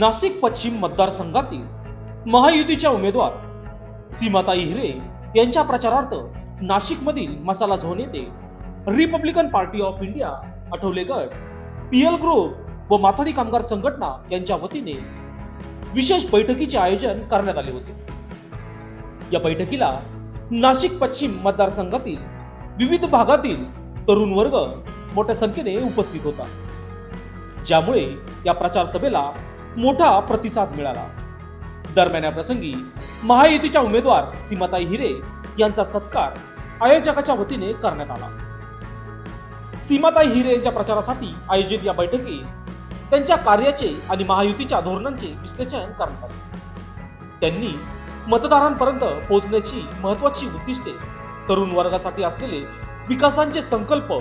नाशिक पश्चिम मतदारसंघातील महायुतीच्या उमेदवार सीमाताई हिरे यांच्या प्रचारार्थ नाशिकमधील मसाला झोन येथे Republican Party of India Athawale गट पीएल ग्रुप व माथाडी कामगार संघटना यांच्या वतीने विशेष बैठकीचे आयोजन करण्यात आले होते. या बैठकीला नाशिक पश्चिम मतदारसंघातील विविध भागातील तरुण वर्ग मोठ्या संख्येने उपस्थित होता. ज्यामुळे या प्रचार सभेला मोठा प्रतिसाद मिळाला. दरम्यान या प्रसंगी महायुतीच्या उमेदवार सीमाताई हिरे यांचा सत्कार आयोजकाच्या वतीने करण्यात आला. सीमाताई हिरे यांच्या प्रचारासाठी आयोजित या बैठकीत त्यांच्या कार्याचे आणि महायुतीच्या धोरणांचे विश्लेषण करण्यात आले. त्यांनी मतदारांपर्यंत पोहोचण्याची महत्वाची उद्दिष्टे तरुण वर्गासाठी असलेले विकासांचे संकल्प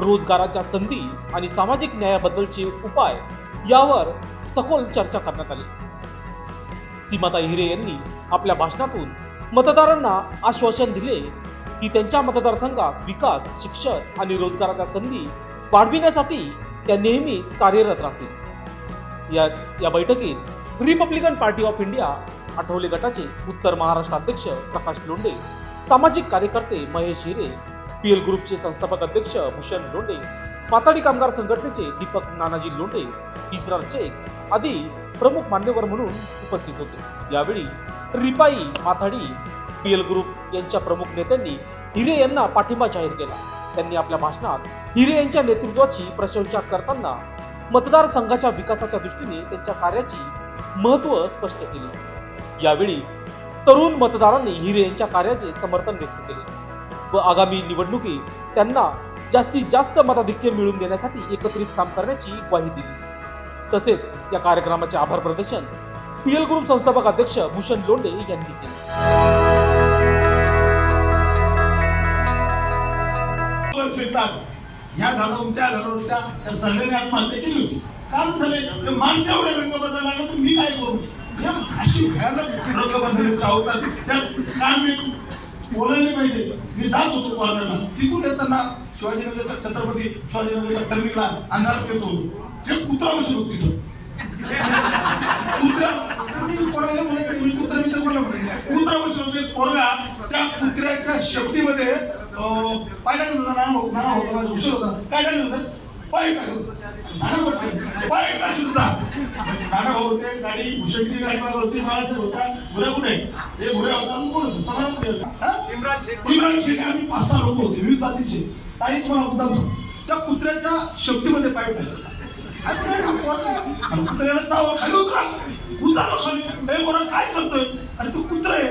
रोजगाराच्या संधी आणि सामाजिक न्यायाबद्दलचे उपाय यावर सखोल चर्चा करण्यात आली. सीमाताई हिरे यांनी आपल्या भाषणातून मतदारांना आश्वासन दिले की त्यांच्या मतदारसंघात विकास शिक्षण आणि रोजगाराच्या संधी वाढविण्यासाठी त्या नेहमीच कार्यरत राहतील. या या बैठकीत Republican Party of India Athawale गटाचे उत्तर महाराष्ट्र अध्यक्ष प्रकाश लोंढे सामाजिक कार्यकर्ते महेश हिरे पीएल ग्रुपचे संस्थापक अध्यक्ष भूषण लोंडे माताडी कामगार संघटनेचे दीपक नानाजी लोंडे इस्रार शेख आदी प्रमुख मान्यवर म्हणून उपस्थित होते. यावेळी रिपाई माथाडी पीएल ग्रुप यांच्या प्रमुख नेत्यांनी हिरे यांना पाठिंबा जाहीर केला. त्यांनी आपल्या भाषणात हिरे यांच्या नेतृत्वाची प्रशंसा करताना मतदारसंघाच्या विकासाच्या दृष्टीने त्यांच्या कार्याची महत्त्व स्पष्ट केले. यावेळी तरुण मतदारांनी हिरे यांच्या कार्याचे समर्थन व्यक्त केले. व आगामी निवडणुकी त्यांना जास्तीत जास्त मताधिक्य मिळवून देण्यासाठी एकत्रित काम करण्याची ग्वाही दिली. तसेच या कार्यक्रमाचे आभार प्रदर्शन पीएल ग्रुप संस्थापक अध्यक्ष भूषण लोंडे यांनी केले. वर ह्या झाडावरून त्या झाडावरून त्या त्या सर्वेने आत्महत्या केली होती. काम झाले? माणसं एवढे रंग बदलायला लागले तर मी काय करू? अशी भयानक रंग बदलायचे चावतात त्यात काय मी बोलायला पाहिजे. मी जात होतो कॉर्नरला तिथून येताना शिवाजीनगरच्या छत्रपती शिवाजीनगरच्या टर्निंगला अंधारात येतो. ते कुत्रा बसलो होतो तिथं. कुत्रा कोणाला बोलायचं मी कुत्रा मित्र कोणाला बोलायचं कुत्रा बसलो होते पोरगा. त्या कुत्र्याच्या शेपटीमध्ये पाय टाकत होता. नाना नाना होता माझा उशीर होता. काय टाकत होता? पाय पटकन पाय होता नाना भाऊ होते गाडी भूषणची गाडी मला होती मला होता. भुऱ्या कुठे? हे भुऱ्या होता अजून कोण होतं? समाधान कुठे होता? इम्रान शेख. इम्रान शेख. आम्ही पाच सहा लोक होते विविध जातीचे. ताई तुम्हाला. त्या कुत्र्याच्या शेपटीमध्ये पाय टाकत कुत्र्याला चावं खाली उतरा. उतरलो खाली. हे बोला काय करतोय? अरे तू कुत्रा आहे.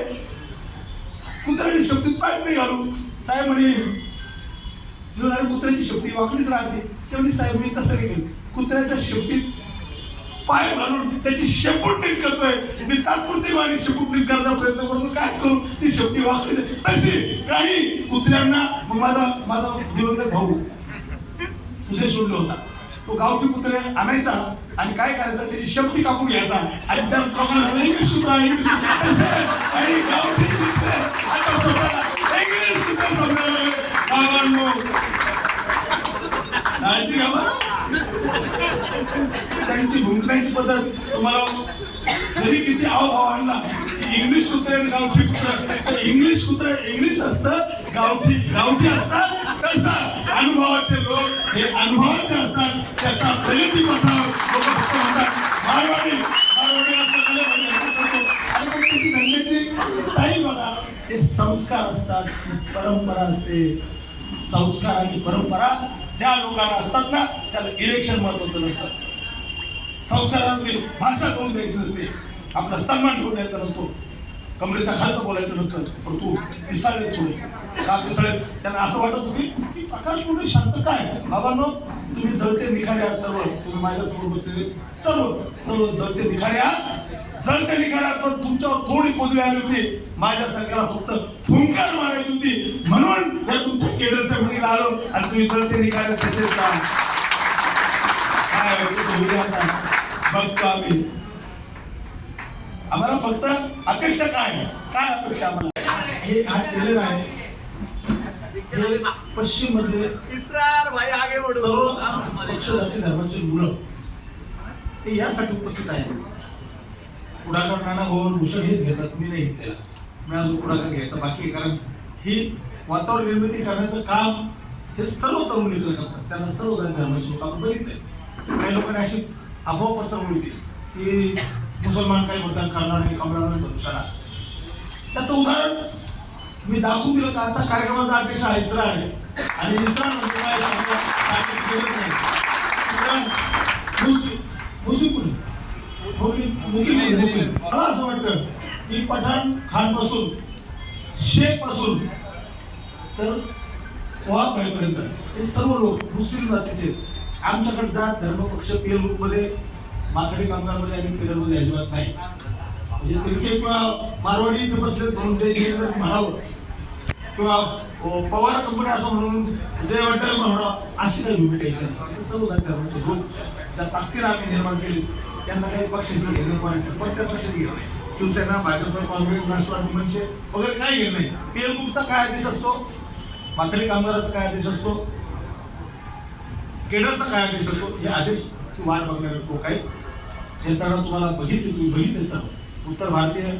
कुत्र्याची शेपटीत पाय नाही घालू. साहेब म्हणे कुत्र्याची शेपटी वाकडीच राहते. तेवढी साहेब मी कसं केलं कुत्र्याच्या शेपटीत पाय घालून त्याची शेपूट नीट करतोय. मी तात्पुरती माझी शेपूट नीट प्रयत्न करून काय करू? ती शेपटी वाकडी तशी काही कुत्र्यांना माझा माझा जिवंत भाऊ सुदेश सोडलं होता. तो गावठी कुत्रे आणायचा आणि काय करायचा? त्याची शेपटी कापून घ्यायचा. आणि त्या लोकांना इंग्लिश इंग्लिश काही गावठी कुत्रे आता स्वतःला इंग्लिश समजायला बाबांनो, काळजी घ्या बरं. त्यांची भुंकण्याची पद्धत तुम्हाला जरी किती आवभाव आणला इंग्लिश कुत्रे आणि गावठी कुत्र. इंग्लिश कुत्रे इंग्लिश असतं गावठी गावठी असतात तसं अनुभवाचे लोक हे अनुभवाचे असतात. त्याचा दलिती पथावर लोक फक्त म्हणतात मारवाडी मारवाडी त्याची धंद्याची बघा. ते संस्कार असतात परंपरा असते. संस्कार आणि परंपरा ज्या लोकांना असतात ना त्याला इलेक्शन महत्वाचं नसतं. संस्कारातली भाषा करून द्यायची नसते. आपला सन्मान ठेवून द्यायचा नसतो. कमरेच्या खालचं बोलायचं नसतं. पण तू पिसाळे थोडे. का पिसाळे त्यांना असं वाटत होती की प्रकाश म्हणून शांत काय? बाबांनो तुम्ही जळते निखाऱ्या सर्व. तुम्ही माझ्यासमोर बसलेले सर्व सर्व जळते निखाऱ्या निखारे आहात पण तुमच्यावर थोडी कोजळी आली होती. माझ्यासारख्याला फक्त फुंकार मारायची होती. म्हणून या तुमच्या केडरच्या मुलीला आलो आणि तुम्ही जळते निखारे तसेच का? काय होतं ते बघूया आता. बघतो आम्ही. आम्हाला फक्त अपेक्षा काय? आहे? काय अपेक्षा आम्हाला? हे आज दिलेलं आहे. पश्चिम मधले इसरार भाई आगे बढ़ो। सर्व पक्ष जाती धर्माची मुलं ते यासाठी उपस्थित आहेत. पुढाकार नाना भाऊ भूषण हेच घेतात मी नाही घेतलेला मी अजून पुढाकार घ्यायचा बाकी आहे कारण ही वातावरण निर्मिती करण्याचं काम हे सर्व तरुण मित्र करतात. त्यांना सर्व धर्माशी आपण बघितलंय. काही लोकांनी अशी अभाव पसरवली होती की मुसलमान काही मतदान करणार नाही कमळाला भविष्याला त्याचं उदाहरण मी दाखवून दिलं का आजचा कार्यक्रमाचा अध्यक्ष हा इस्रा आहे. आणि इस्रा म्हणजे मला असं वाटतं की पठाण खानपासून शेखपासून तर पर्यंत हे सर्व लोक मुस्लिम जातीचे आमच्याकडे जात धर्म पक्ष पीएल ग्रुपमध्ये माथाडी कामगारमध्ये आणि पीएलमध्ये अजिबात नाही. म्हणजे तिरके किंवा मारवाडी इथे बसले म्हणून ते म्हणावं. किंवा पवार कंपनी असं म्हणून जय वाटेल म्हणावं अशी काही भूमिका इथे सर्व जाती धर्माचे लोक ज्या ताकदीनं आम्ही निर्माण केली. त्यांना काही पक्षाची घेणं कोणाच्या. कोणत्या पक्षाची घेणं नाही? शिवसेना भाजप काँग्रेस राष्ट्रवादी मनसे वगैरे काही घेणं नाही. पीएल ग्रुपचा काय आदेश असतो? माथाडी कामगाराचा काय आदेश असतो? केडरचा काय आदेश असतो? हे आदेश वाट बघणार तो काही येताना तुम्हाला बघितले तुम्ही बघितले सर उत्तर भारतीय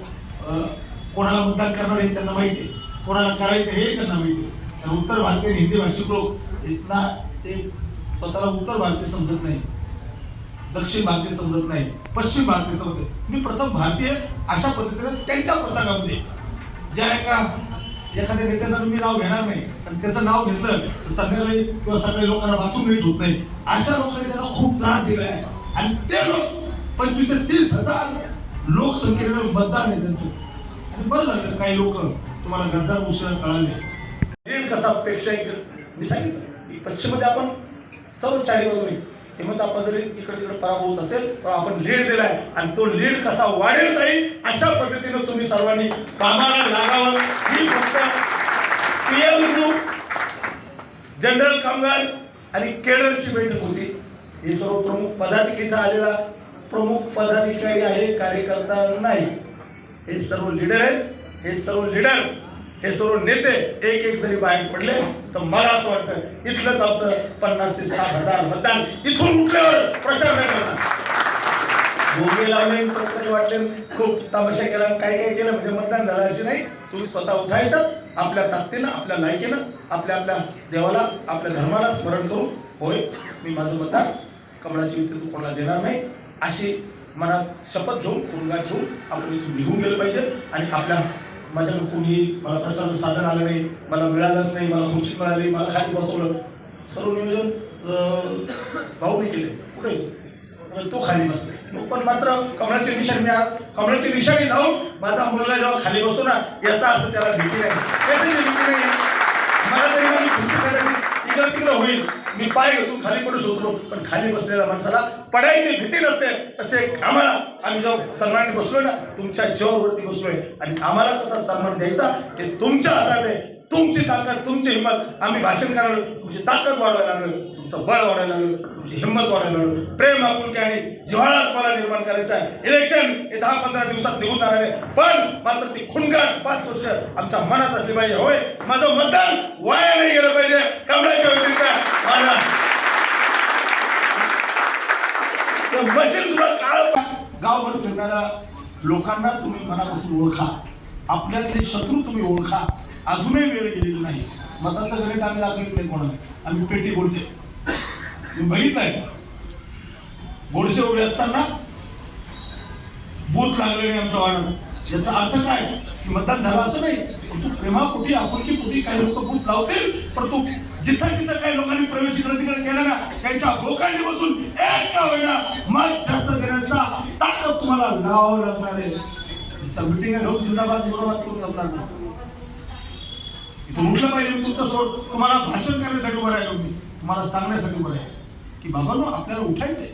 कोणाला मतदान करणार हे त्यांना माहिती आहे. कोणाला करायचं हे त्यांना माहिती आहे. तर उत्तर भारतीय हिंदी भाषिक लोक इथला ते स्वतःला उत्तर भारतीय समजत नाही. दक्षिण भारतीय समजत नाही पश्चिम भारतीय समजत मी प्रथम भारतीय अशा पद्धतीने त्यांच्या प्रसंगामध्ये. ज्या एका एखाद्या नेत्याचं मी नाव घेणार नाही आणि त्याचं नाव घेतलं तर संध्याकाळी किंवा सगळ्या लोकांना बाथरूम नीट होत नाही. अशा लोकांनी त्याला खूप त्रास दिला आहे. आणि ते लोक पंचवीस ते तीस हजार लोकसंख्येने मतदान आहे त्यांचं. आणि बरं झालं काही लोक तुम्हाला गद्दार उशिरा कळाले. कसा अपेक्षा एक मी सांगितलं. की पश्चिममध्ये आपण सर्व चारी बाजूने हे जरी इकडे तिकडे पराभव होत असेल तर आपण लीड दिलाय आणि तो लीड कसा वाढेल नाही अशा पद्धतीनं तुम्ही सर्वांनी कामाला लागावं. ही फक्त पीएम ग्रुप जनरल कामगार आणि केडरची बैठक होती. हे सर्व प्रमुख पदाधिकारीचा आलेला प्रमुख पदाधिकारी आहे कार्यकर्ता नाही. हे सर्व लीडर आहेत. हे सर्व लीडर हे सर्व नेते एक एक जरी बाहेर पडले तर मला असं वाटतं इथलंच आपलं पन्नास ते सात हजार मतदान इथून उठल्यावर प्रचार नाही करणार. भोगे लावले वाटले खूप तमाशा केला काय काय केलं म्हणजे मतदान झालं अशी नाही. तुम्ही स्वतः उठायचं आपल्या ताकदीनं आपल्या लायकीनं आपल्या आपल्या देवाला आपल्या धर्माला स्मरण करून होय मी माझं मतदान कमळाची तू कोणाला देणार नाही अशी मनात शपथ घेऊन कुरुंगात घेऊन आपण इथून निघून गेलं पाहिजे आणि आपल्या माझ्याकडे कोणी मला प्रचाराचं साधन आलं नाही मला मिळालंच नाही मला खुर्ची मिळाली मला खाली बसवलं. सर्व नियोजन भाऊ भाऊने केले. कुठे? तो खाली बसतो पण मात्र कमळाची निशाणी मी आज- कमळाची निशाणी लावून माझा मुलगा जेव्हा खाली बसतो ना याचा अर्थ त्याला भीती नाही. भीती नाही. मला तरी माझी खुर्ची खाली इकडं तिकडं होईल. मी पाय घेतो खाली पडू शकतो पण खाली बसलेल्या माणसाला पडायची भीती नसते. तसे आम्हाला आम्ही जेव्हा सन्मानाने बसलोय ना तुमच्या जीवावरती बसलोय. आणि आम्हाला कसा सन्मान द्यायचा ते तुमच्या हाताने तुमची ताकद तुमची हिंमत आम्ही भाषण करायला तुमची ताकद वाढवायला लागलो तुमचं बळ वाढायला लागलं तुमची हिंमत वाढायला लागलं. प्रेम आपुलकी आणि जिव्हाळा तुम्हाला निर्माण करायचा आहे. इलेक्शन हे दहा पंधरा दिवसात निघून जाणार आहे. पण मात्र ती खुणगाण पाच वर्ष आमच्या मनात असली पाहिजे. होय माझं मतदान वाया नाही गेलं पाहिजे. कमळाच्या व्यतिरिक्त माझा मशीन सुद्धा काळ गावभर फिरणाऱ्या लोकांना तुम्ही मनापासून ओळखा. आपल्यातले शत्रू तुम्ही ओळखा. अजूनही वेळ गेलेली नाही. मताचं गणित आम्ही दाखवित नाही कोणाला. आम्ही पेटी बोलते तुम्ही बघितलंय गोडसे उभे असताना बूथ लागले नाही आमच्या वार्डात याचा अर्थ काय? की मतदान झालं असं नाही. पण तू प्रेमापोटी आपुलकी कुठे काही लोक बूथ लावतील? पण तू जिथं जिथं काही लोकांनी प्रवेश इकडे तिकडे केला ना त्यांच्या भोकांनी बसून एक का होईना मत जास्त देण्याचा ताकद तुम्हाला लावावं लागणार आहे. मिटिंग घेऊन जिंदाबाद मुलाबाद करून जमणार नाही. इथून उठलं पाहिजे तुमचं सोड तुम्हाला भाषण करण्यासाठी उभं राहिलो मी. तुम्हाला सांगण्यासाठी उभं राहिलो. की बाबा आपल्याला उठायचंय.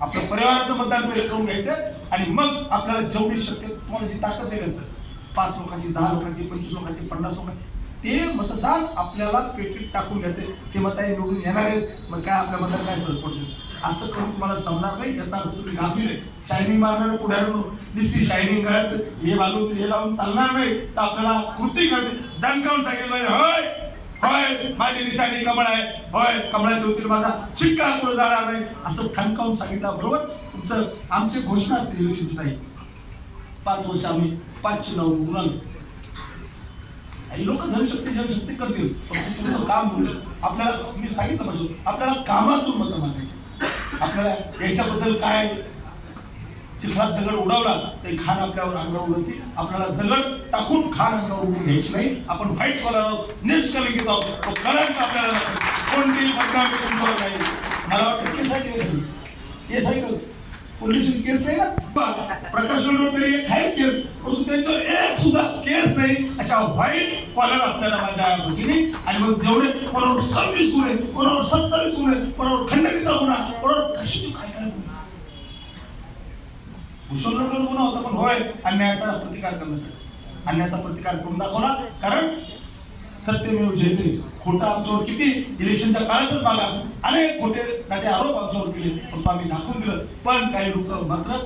आपल्या परिवाराचं मतदान पहिले करून घ्यायचं आणि मग आपल्याला जेवढी शक्य तुम्हाला जी ताकद दिली असेल पाच लोकांची दहा लोकांची पंचवीस लोकांची पन्नास लोकांची ते मतदान आपल्याला पेटीत टाकून घ्यायचे सीमाताई निवडून येणार आहेत मग काय आपल्या मतात काय फरक पडतो असं करून तुम्हाला जमणार नाही याचा अर्थ तुम्ही गाभीर आहे शायनिंग मारणार पुढे नुसती शायनिंग करत हे बाजून हे लावून चालणार नाही. तर आपल्याला कृती करते. दणकावून सांगितलं होय होय माझी निशाणी कमळ आहे. होय कमळाच्या होतील माझा शिक्का पुढे जाणार नाही. असं ठणकावून सांगितलं बरोबर? तुमचं आमची घोषणा असते नाही पाच वर्ष आम्ही पाचशे नऊ निवडून आलो लोक धनशक्ती जनशक्ती करतील. पण तुमचं काम होईल आपल्याला मी सांगितलं पाहिजे आपल्याला कामातून मतं मागायची. आपल्याला याच्याबद्दल काय चिखलात दगड उडवला ते खान आपल्यावर अंगावर उडवते आपल्याला दगड टाकून खान अंगावर उडून घ्यायची नाही. आपण व्हाईट कॉलर आहोत निष्कलंकित आहोत. तो कलंक आपल्याला नको. कोणतीही बदनामी तुमच्यावर नाही. मला वाटतं केस आहे केस आहे पोलीस केस नाही ना? प्रकाश रोडवर तरी एक आहेच केस. परंतु त्यांच्यावर एक सुद्धा केस नाही. अशा व्हाईट कॉलर असलेल्या माझ्या भगिनी आणि मग जेवढे कोणावर सव्वीस गुन्हे कोणावर सत्तावीस गुन्हे कोणावर खंडणीचा गुन्हा कोणावर कशाचे काय काय गुन्हा? मुसलमान गुन्हा होता पण होय अन्यायाचा प्रतिकार करण्यासाठी. अन्यायाचा प्रतिकार करून दाखवला कारण सत्यमेव जयते. खोटा आमच्यावर किती इलेक्शनच्या काळातच बघा अनेक खोटे नाटे आरोप आमच्यावर केले पण आम्ही दाखवून दिलं. पण काही लोक मात्र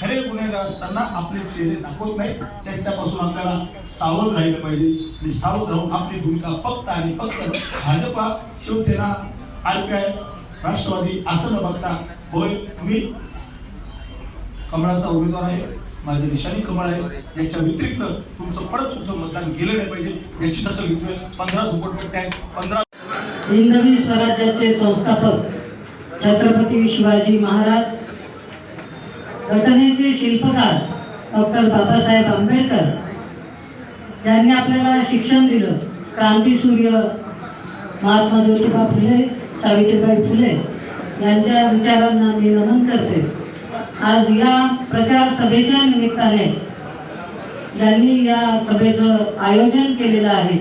खरे गुन्हेगार असताना आपले चेहरे दाखवत नाही. त्यांच्यापासून आपल्याला सावध राहिलं पाहिजे. आणि सावध राहून आपली भूमिका फक्त आणि फक्त भाजपा शिवसेना आरपीआय राष्ट्रवादी असं न बघता होय मी कमळाचा उमेदवार आहे. माझी निशाणी कमळ आहे. याच्या व्यतिरिक्त तुमचं परत तुमचं मतदान गेलं नाही पाहिजे. याची दखल घेतोय पंधरा झोपडपट्ट्या आहेत. पंधरा हिंदवी स्वराज्याचे संस्थापक छत्रपती शिवाजी महाराज घटनेचे शिल्पकार डॉक्टर बाबासाहेब आंबेडकर ज्यांनी आपल्याला शिक्षण दिलं क्रांतीसूर्य महात्मा ज्योतिबा फुले सावित्रीबाई फुले यांच्या विचारांना मी नमन करते. आज या प्रचार सभेच्या निमित्ताने ज्यांनी या सभेचं आयोजन केलेलं आहे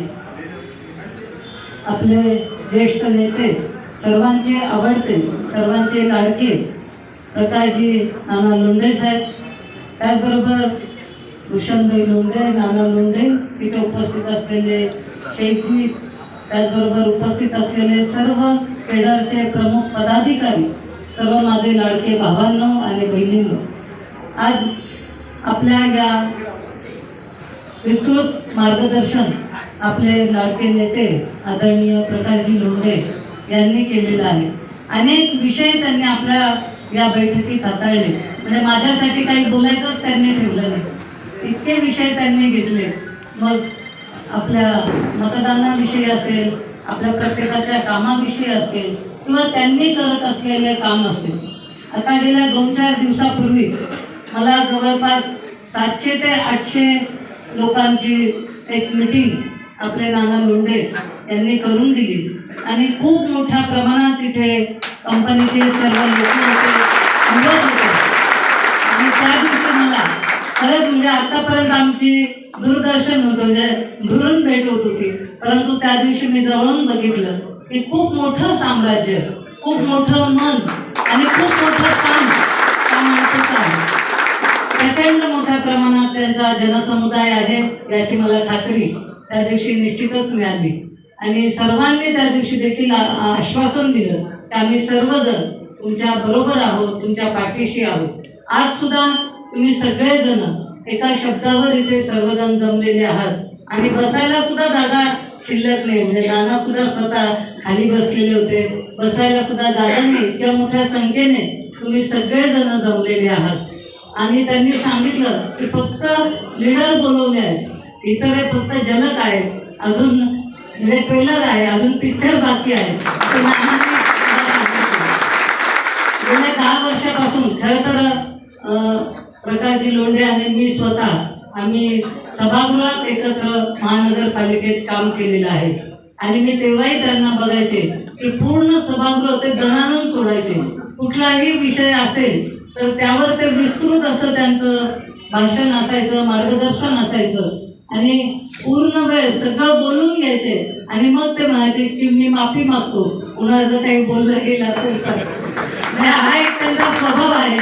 आपले ज्येष्ठ नेते सर्वांचे आवडते सर्वांचे लाडके प्रकाशजी नाना लोंढे साहेब त्याचबरोबर भूषणभाई लोंढे नाना लोंढे इथे उपस्थित असलेले शेखजी त्याचबरोबर उपस्थित असलेले सर्व केडरचे प्रमुख पदाधिकारी सर्व माझे लाडके भावांनो आणि बहिणींनो आज आपल्या या विस्तृत मार्गदर्शन आपले लाडके नेते आदरणीय प्रकाशजी लोंढे यांनी केलेलं आहे. अनेक विषय त्यांनी आपल्या या बैठकीत हाताळले. म्हणजे माझ्यासाठी काही बोलायचंच त्यांनी ठेवलं नाही. इतके विषय त्यांनी घेतले. मग आपल्या मतदानाविषयी असेल आपल्या प्रत्येकाच्या कामाविषयी असेल किंवा त्यांनी करत असलेले काम असेल. आता गेल्या दोन चार दिवसापूर्वी मला जवळपास सातशे ते आठशे लोकांची एक मिटिंग आपले नाना लोंढे यांनी करून दिली. आणि खूप मोठ्या प्रमाणात तिथे कंपनीचे सर्व लोक होते होते. आणि त्या दिवशी मला खरंच म्हणजे आतापर्यंत आमची दूरदर्शन होतं म्हणजे दुरून भेट होत होती. परंतु त्या दिवशी मी जवळून बघितलं. की खूप मोठं साम्राज्य खूप मोठं मन आणि खूप मोठं काम त्या माणसाचं आहे. प्रचंड मोठ्या प्रमाणात त्यांचा जनसमुदाय आहे याची मला खात्री. त्या दिवशी निश्चितच मिळाली. आणि सर्वांनी त्या दिवशी देखील आश्वासन दिलं की आम्ही सर्वजण तुमच्या बरोबर आहोत तुमच्या पाठीशी आहोत. आज सुद्धा तुम्ही सगळेजण एका शब्दावर इथे सर्वजण जमलेले आहात. आणि बसायला सुद्धा जागा शिल्लक नाही. म्हणजे नाना सुद्धा स्वतः खाली बसलेले होते. बसायला सुद्धा जागा नाही. इतक्या मोठ्या संख्येने तुम्ही सगळेजण जमलेले आहात. आणि त्यांनी सांगितलं की फक्त लीडर बोलवले आहेत. इतर हे फक्त जनक आहेत. अजून म्हणजे ट्रेलर आहे. अजून पिक्चर बाकी आहे गेल्या दहा वर्षापासून खरं तर प्रकाशजी लोंढे आणि मी स्वतः आम्ही सभागृहात एकत्र महानगरपालिकेत काम केलेलं आहे. आणि मी तेव्हाही त्यांना बघायचे की पूर्ण सभागृह ते जणांना सोडायचे. कुठलाही विषय असेल तर त्यावर ते विस्तृत असं त्यांचं भाषण असायचं मार्गदर्शन असायचं. आणि पूर्ण वेळ सगळं बोलून घ्यायचे. आणि मग ते म्हणायचे की मी माफी मागतो. कुणा जर काही बोललं गेलं असेल तर. म्हणजे हा एक त्यांचा स्वभाव आहे.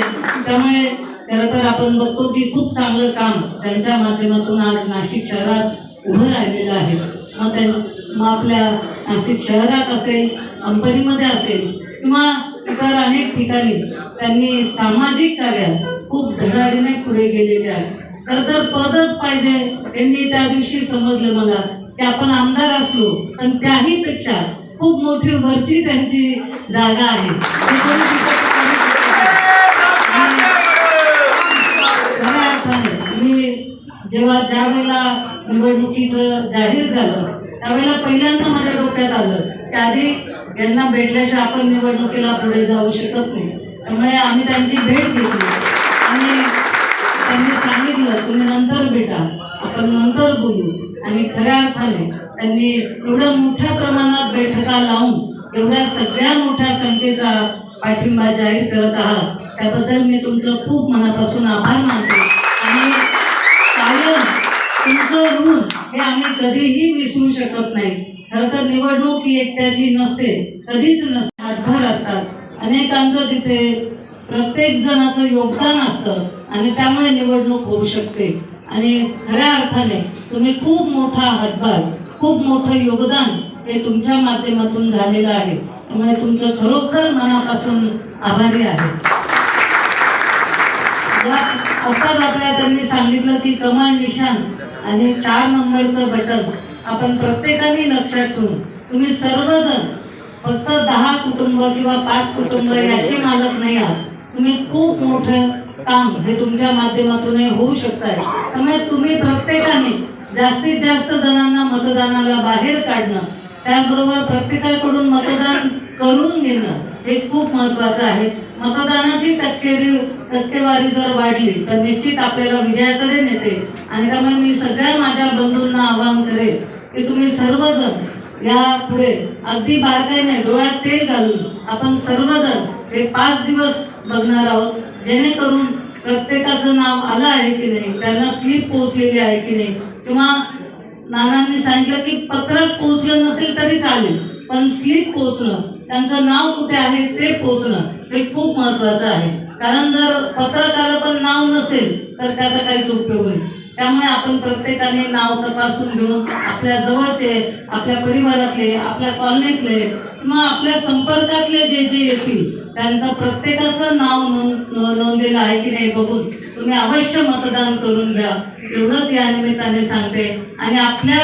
त्यामुळे खरं तर आपण बघतो की खूप चांगलं काम त्यांच्या माध्यमातून आज नाशिक शहरात उभं राहिलेलं आहे. मग त्यां मग आपल्या नाशिक शहरात असेल कंपनीमध्ये असेल किंवा इतर अनेक ठिकाणी त्यांनी सामाजिक कार्यात खूप धडाडीने पुढे गेलेले आहे. खरं तर पदच पाहिजे त्यांनी त्या दिवशी समजलं मला की आपण आमदार असलो पण त्याही पेक्षा खूप मोठी वरची त्यांची जागा आहे. जेव्हा ज्या वेळेला निवडणुकीचं जाहीर झालं त्यावेळेला पहिल्यांदा माझ्या डोक्यात आलं की आधी यांना भेटल्याशिवाय आपण निवडणुकीला पुढे जाऊ शकत नाही. त्यामुळे आम्ही त्यांची भेट घेतली. आणि त्यांनी सांगितलं तुम्ही नंतर भेटा आपण नंतर बोलू. आणि खऱ्या अर्थाने त्यांनी एवढ्या मोठ्या प्रमाणात बैठका लावून एवढ्या सगळ्या मोठ्या संख्येचा पाठिंबा जाहीर करत आहात. त्याबद्दल मी तुमचं खूप मनापासून आभार मानतो. तुमचं ऋण हे आम्ही कधीही विसरू शकत नाही. खरं तर निवडणूक ही एकट्याची नसते कधीच नसते. हातभार असतात. अनेकांचं तिथे प्रत्येक जणाचं योगदान असतं आणि त्यामुळे निवडणूक होऊ शकते. आणि खऱ्या अर्थाने तुम्ही खूप मोठा हातभार खूप मोठं योगदान हे तुमच्या माध्यमातून झालेलं आहे. त्यामुळे तुमचं खरोखर मनापासून आभारी आहे. या- आत्ताच आपल्या त्यांनी सांगितलं की कमाल निशान आणि चार नंबरचं बटन आपण प्रत्येकाने लक्षात ठेवून तुम्ही सर्वजण फक्त दहा कुटुंब किंवा पाच कुटुंब याचे मालक नाही आहात. तुम्ही खूप मोठं काम हे तुमच्या माध्यमातूनही होऊ शकत आहे त्यामुळे तुम्ही प्रत्येकाने जास्तीत जास्त जणांना मतदानाला बाहेर काढणं त्याचबरोबर प्रत्येकाकडून मतदान करून घेणं हे खूप महत्वाचं आहे. मतदानाची टक्केरी टक्केवारी जर वाढली तर निश्चित आपल्याला विजयाकडे नेते. आणि त्यामुळे मी सगळ्या माझ्या बंधूंना आवाहन करेन की तुम्ही सर्वजण या पुढे अगदी बारकाईने डोळ्यात तेल घालून आपण सर्वजण हे पाच दिवस बघणार आहोत जेणेकरून प्रत्येकाचं नाव आलं आहे की नाही त्यांना स्लिप पोहोचलेली आहे की नाही किंवा नानांनी सांगितलं की पत्रक पोहोचलं नसेल तरी चालेल. पण स्लिप पोहोचणं त्यांचं नाव कुठे आहे ते पोहोचणं हे खूप महत्वाचं आहे. कारण जर पत्रकाला पण नाव नसेल तर त्याचा काहीच उपयोग नाही. त्यामुळे आपण प्रत्येकाने नाव तपासून घेऊन आपल्या जवळचे आपल्या परिवारातले आपल्या कॉलनीतले किंवा आपल्या संपर्कातले जे जे येतील त्यांचं प्रत्येकाचं नाव नोंद नोंदलेलं आहे की नाही बघून तुम्ही अवश्य मतदान करून घ्या. एवढंच या निमित्ताने सांगते. आणि आपल्या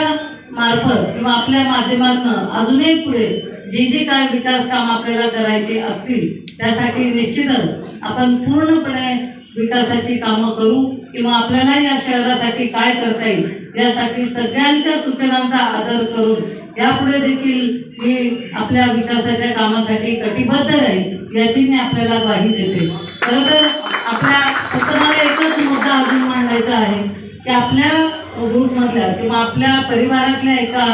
मार्फत किंवा आपल्या माध्यमातून अजूनही पुढे जे जे काय विकास काम आपल्याला करायचे असतील त्यासाठी निश्चितच आपण पूर्णपणे विकासाची कामं करू किंवा आपल्याला या शहरासाठी काय करता येईल यासाठी सगळ्यांच्या सूचनांचा आदर करून यापुढे देखील मी आपल्या विकासाच्या कामासाठी कटिबद्ध राहील याची मी आपल्याला ग्वाही देते. खरं तर आपल्या फक्त मला एकच मुद्दा अजून मांडायचा आहे की आपल्या ग्रुपमधल्या किंवा आपल्या परिवारातल्या एका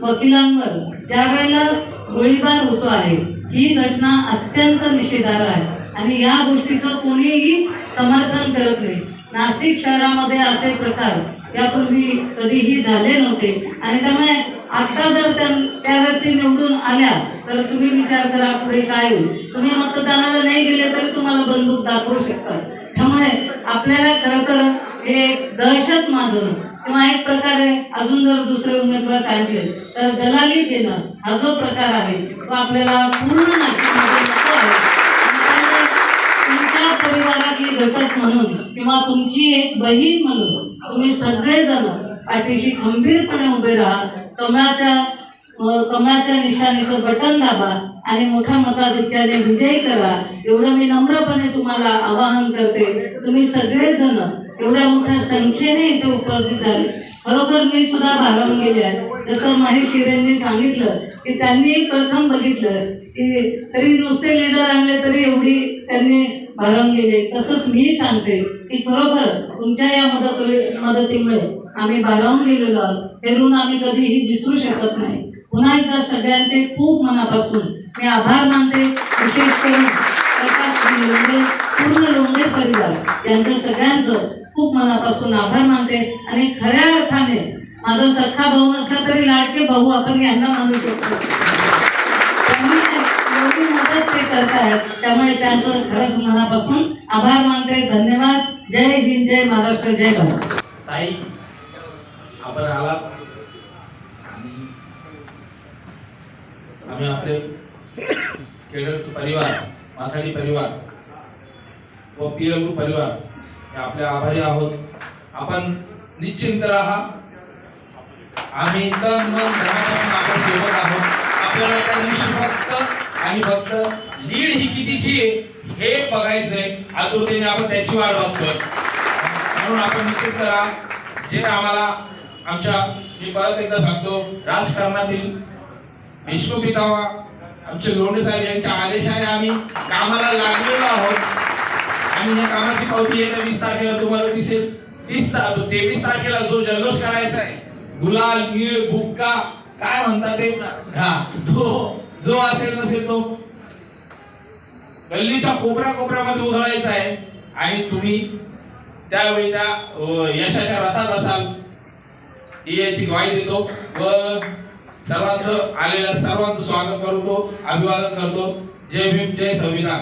वकिलांवर ज्या वेळेला गोळीबार होतो आहे ही घटना अत्यंत निषेधार्ह आहे. आणि या गोष्टीचं कोणीही समर्थन करत नाही. नाशिक शहरामध्ये असे प्रकार यापूर्वी कधीही झाले नव्हते. आणि त्यामुळे आता जर त्या त्या व्यक्ती निवडून आल्या तर तुम्ही विचार करा पुढे काय होईल. तुम्ही मतदानाला नाही गेले तरी तुम्हाला बंदूक दाखवू शकतात. त्यामुळे आपल्याला खरं तर हे दहशत माजवणं किंवा एक प्रकारे अजून जर दुसरे उमेदवार सांगतील तर दलाली देणं हा जो प्रकार आहे तो आपल्याला पूर्ण नाशिकमध्ये तुमच्या परिवारातली घटक म्हणून किंवा तुमची एक बहीण म्हणून तुम्ही सगळेजण पाठीशी खंबीरपणे उभे राहा. कमळाच्या कमळाच्या निशाणीचं बटन दाबा आणि मोठ्या मताधिक्याने विजयी करा. एवढं मी नम्रपणे तुम्हाला आवाहन करते. तुम्ही सगळेजण एवढ्या मोठ्या संख्येने इथे उपस्थित झाले. खरोखर मी सुद्धा भारावून गेले आहे. जसं महेश हिरेंनी सांगितलं की त्यांनी प्रथम बघितलं की तरी नुसते लिडर आणले तरी एवढी त्यांनी भारावून गेले. तसंच मी सांगते की खरोखर तुमच्या या मदत मदतीमुळे आम्ही भारावून गेलेलो आहोत. हे ऋण आम्ही कधीही विसरू शकत नाही. पुन्हा एकदा सगळ्यांचे खूप मनापासून मी आभार मानते. विशेष करून प्रकाश पूर्ण लोंढे परिवार यांचं सगळ्यांचं खूप मनापासून आभार मानते आणि खऱ्या अर्थाने माझा सख्खा भाऊ नसला तरी लाडके भाऊ आपण यांना मानू शकतो. एवढी मदत ते करतायत त्यामुळे त्यांचं खरंच मनापासून आभार मानते. धन्यवाद. जय हिंद जय महाराष्ट्र जय भारत. ताई आपण आलात. आणि आम्ही आपले केडर्स परिवार माथाडी परिवार व पियलू परिवार हे आपले आभारी आहोत. आपण निश्चिंत राहा. आम्ही तन मन धनापासून आपण जेवत आहोत. आपल्याला त्या दिवशी फक्त आणि फक्त लीड ही कितीची आहे हे बघायचंय. आतुरतेने आपण त्याची वाट बघतोय. म्हणून आपण निश्चित करा जे आम्हाला आमच्या मी परत एकदा सांगतो राजकारणातील विष्णू पितावा आमचे लोंढे साहेब यांच्या आदेशाने आम्ही कामाला लागलेलो आहोत. आणि या कामाची पावती येत्या वीस तारखेला तुम्हाला दिसेल. तीस तारखे तेवीस तारखेला जो जल्लोष करायचा आहे. गुलाल निळ बुक्का काय म्हणतात ते? हा जो जो असेल नसेल तो. गल्लीच्या कोपऱ्या कोपऱ्यामध्ये उधळायचा आहे. आणि तुम्ही त्यावेळी त्या यशाच्या रथात असाल. ही याची ग्वाही देतो. व सर्वांचं आलेल्या सर्वांचं स्वागत करतो अभिवादन करतो. जय भीम जय संविधान.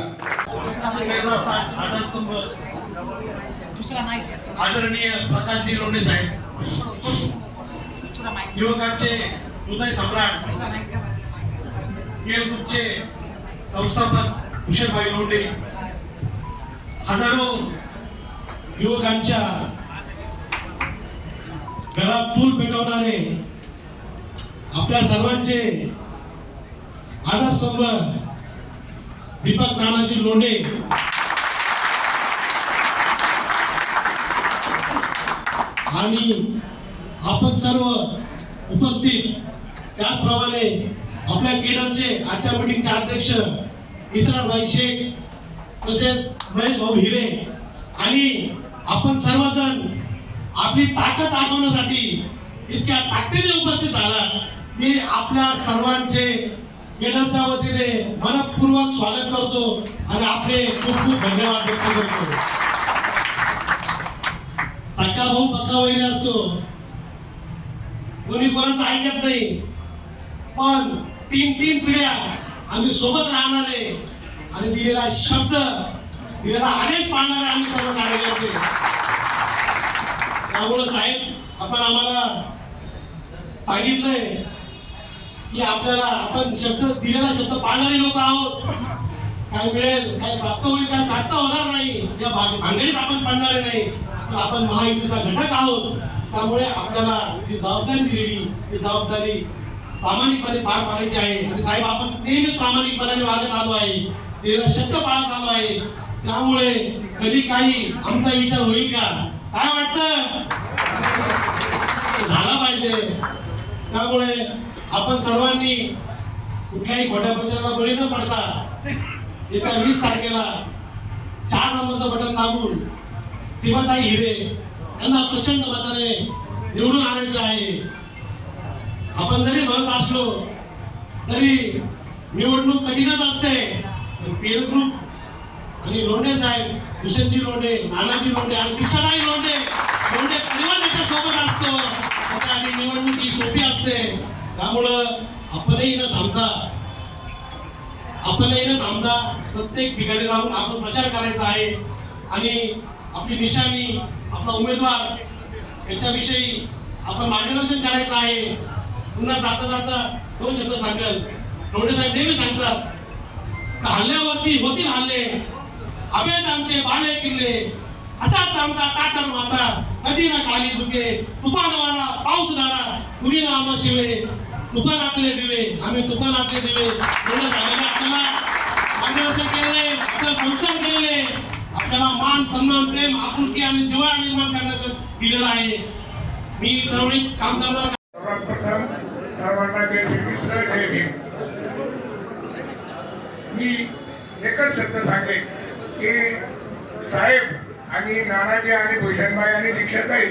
आदरणीय प्रकाशजी लोंढे साहेब. युवकांचे हृदय सम्राट. ग्रुपचे संस्थापक लोंढे. हजारो युवकांच्या घरात फूल पेटवणारे आपल्या सर्वांचे आधारस्तंभ दीपक नानाजी लोंढे. आणि आपण सर्व उपस्थित त्याचप्रमाणे आपल्या केडरचे आजच्या मीटिंगचे अध्यक्ष इसराभाई शेख तसेच महेश भाऊ हिरे आणि आपण सर्वजण आपली ताकद दाखवण्यासाठी इतक्या ताकदीने उपस्थित झाला मी आपल्या सर्वांचे केडरच्या वतीने मनपूर्वक स्वागत करतो आणि आपले खूप खूप धन्यवाद व्यक्त करतो. सख्खा भाऊ पक्का वहिनी असतो. कोणी कोणाचं ऐकत नाही. पण तीन तीन पिढ्या आम्ही सोबत राहणारे आणि दिलेला शब्द दिलेला आदेश पाळणारे आम्ही सर्व कार्यकर्ते. त्यामुळं साहेब आपण आम्हाला सांगितलंय की आपल्याला आपण शब्द दिलेला शब्द पाळणारे लोक आहोत. काय मिळेल काय प्राप्त होईल काय प्राप्त होणार नाही या भाग- आपण पडणारे नाही. पण आपण महायुतीचा घटक आहोत. त्यामुळे आपल्याला जी जबाबदारी दिलेली ती जबाबदारी प्रामाणिकपणे पार पाडायची आहे. आणि साहेब आपण नेहमीच प्रामाणिकपणाने वागत आलो आहे. दिलेला शब्द पाळत आलो आहे. त्यामुळे कधी काही आमचा विचार होईल का? काय वाटतं? झाला पाहिजे. त्यामुळे आपण सर्वांनी कुठल्याही खोट्या प्रचाराला बळी न पडता येत्या वीस तारखेला चार नंबरचं बटन दाबून सीमाताई हिरे यांना प्रचंड मताने निवडून आणायचं आहे. आपण जरी म्हणत असलो तरी निवडणूक कठीणच असते. पेर ग्रुप आणि लोंढे साहेब भूषणजी लोंढे नानाजी लोंढे आणि दिशाताई लोंढे लोंढे परिवार त्याच्या सोबत असतो आणि निवडणूक ही सोपी असते. त्यामुळं आपणही न थांबता. आपणही न थांबता. प्रत्येक ठिकाणी राहून आपण प्रचार करायचा आहे. आणि आपली निशाणी आपला उमेदवार याच्याविषयी आपण मार्गदर्शन करायचं आहे. पुन्हा जाता जाता दोन शब्द सांगेल. लोंढे साहेब नेहमी सांगतात का हल्ल्यावरती होतील हल्ले? अभेद आमचे बाले किल्ले. असाच आमचा ताटर माता कधी ना खाली चुके तुफान वारा पाऊस दारा कुणी ना शिवे? तुफान आपले दिवे आम्ही तुफानातले दिवे. एवढं झालेलं आपल्याला मार्गदर्शन केलेले आपल्याला संस्कार केलेले आपल्याला मान सन्मान प्रेम आपुलकी आणि जिव्हाळा निर्माण करण्याचं दिलेलं आहे. मी चळवळीत काम करणार सर्वप्रथम सर्वांना जय श्रीकृष्ण जय भीम. मी एकच शब्द सांगेन की साहेब आणि नानाजी आणि भूषणबाई आणि दीक्षाताई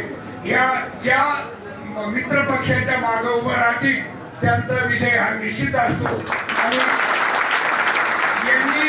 या ज्या मित्र पक्षाच्या मागे उभं राहतील त्यांचा विजय हा निश्चित असतो. आणि यांनी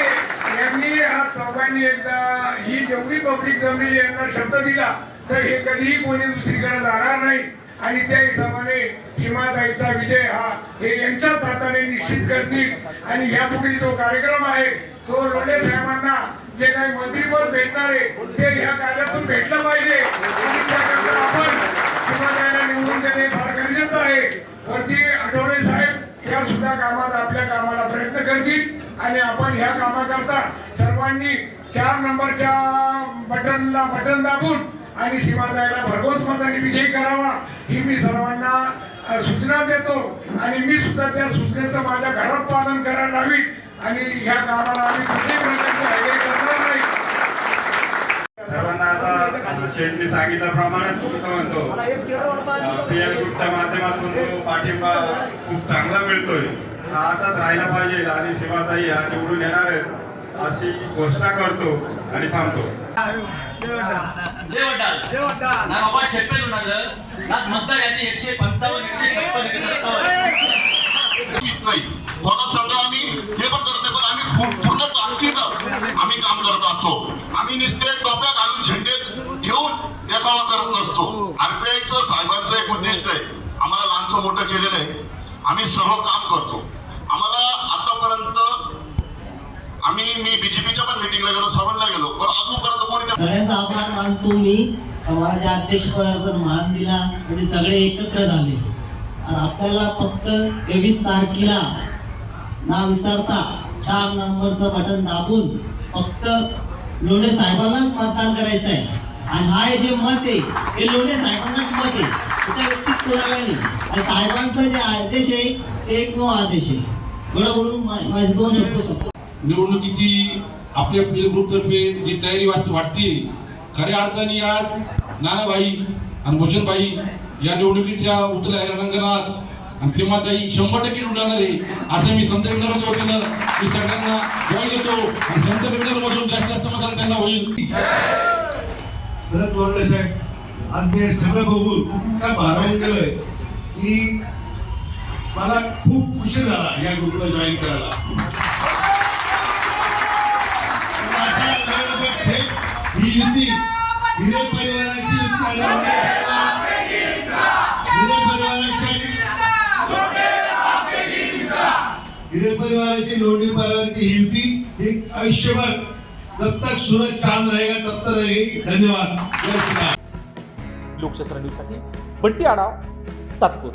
यांनी हा चौघांनी एकदा ही जेवढी पब्लिक जमलेली यांना शब्द दिला तर हे कधीही कोणी दुसरीकडे जाणार नाही. आणि त्या हिशोबाने सीमाताईचा विजय हा हे यांच्याच हाताने निश्चित करतील. आणि ह्या पुढील जो कार्यक्रम आहे तो लोणे साहेबांना जे काही मंत्रीपद भेटणार आहे ते ह्या कार्यातून भेटलं पाहिजे. आणि त्याकरता आपण सीमाताईला निवडून देणे फार गरजेचं आहे. वरती आठवडे साहेब या सुद्धा कामात आपल्या कामाला प्रयत्न करतील. आणि आपण ह्या कामाकरता सर्वांनी चार नंबरच्या बटनला बटन दाबून आणि सीमाताईला भरघोस मताने विजयी करावा ही मी सर्वांना सूचना देतो. आणि मी सुद्धा त्या सूचनेचं माझ्या घरात पालन करायला हवी. आणि ह्या कामाला आम्ही कुठल्याही प्रकारचे शेटने सांगितल्याप्रमाणे चुकतो म्हणतो. पीएल ग्रुपच्या माध्यमातून तो पाठिंबा खूप चांगला मिळतोय. हा असाच राहिला पाहिजे आणि सेवाताई हा निवडून येणार आहेत अशी घोषणा करतो आणि थांबतो. मतदार यादी एकशे पंचावन्न एकशे छप्पन थोडा संघ आम्ही हे पण आम्ही सर्व काम करतो. आम्हाला आतापर्यंत आम्ही मी बीजेपीच्या पण मिटिंगला गेलो सभांना गेलो पण अजूनपर्यंत कोणी सगळ्यांचा आभार मानतो मी. माझ्या अध्यक्षपदाचा मान दिला म्हणजे सगळे एकत्र झाले. आणि आपल्याला फक्त तेवीस तारखेला ना विसरता चार नंबरचं बटन दाबून फक्त लोढे साहेबांनाच मतदान करायचं आहे आणि हा हे जे मत आहे हे लोढे साहेबांनाच मत आहे. त्याच्या व्यक्तीत कोणाला नाही आणि साहेबांचा जे आदेश आहे ते एक नो आदेश आहे. एवढं बोलून माझे दोन शब्द संपतो निवडणुकीची आपल्या पीएल ग्रुपतर्फे जी तयारी वाट वाटते खऱ्या अर्थाने आज नानाभाई आणि भूषणभाई या निवडणुकीच्या उतरल्या रणांगणात आणि सीमाताई शंभर टक्के उडणार आहे असं मी संत एकनाथांच्या वतीनं मी सगळ्यांना ग्वाही देतो आणि संत एकनाथमधून जास्तीत जास्त मतदान त्यांना होईल. परत बोलले साहेब आज मी सगळं बघून काय भारावून गेलोय. की मला खूप उशीर झाला या ग्रुपला जॉईन करायला. ही युती हिरे परिवाराची हिरे परिवाराची हिरे परिवाराची लोणी परिवाराची ही युती एक आयुष्यभर जब तक सूरज चांद रहेगा तब तक रहेगी धन्यवाद. जय श्री राम. लोकशास्त्र न्यूजसाठी बंटी आडाव सातपूर.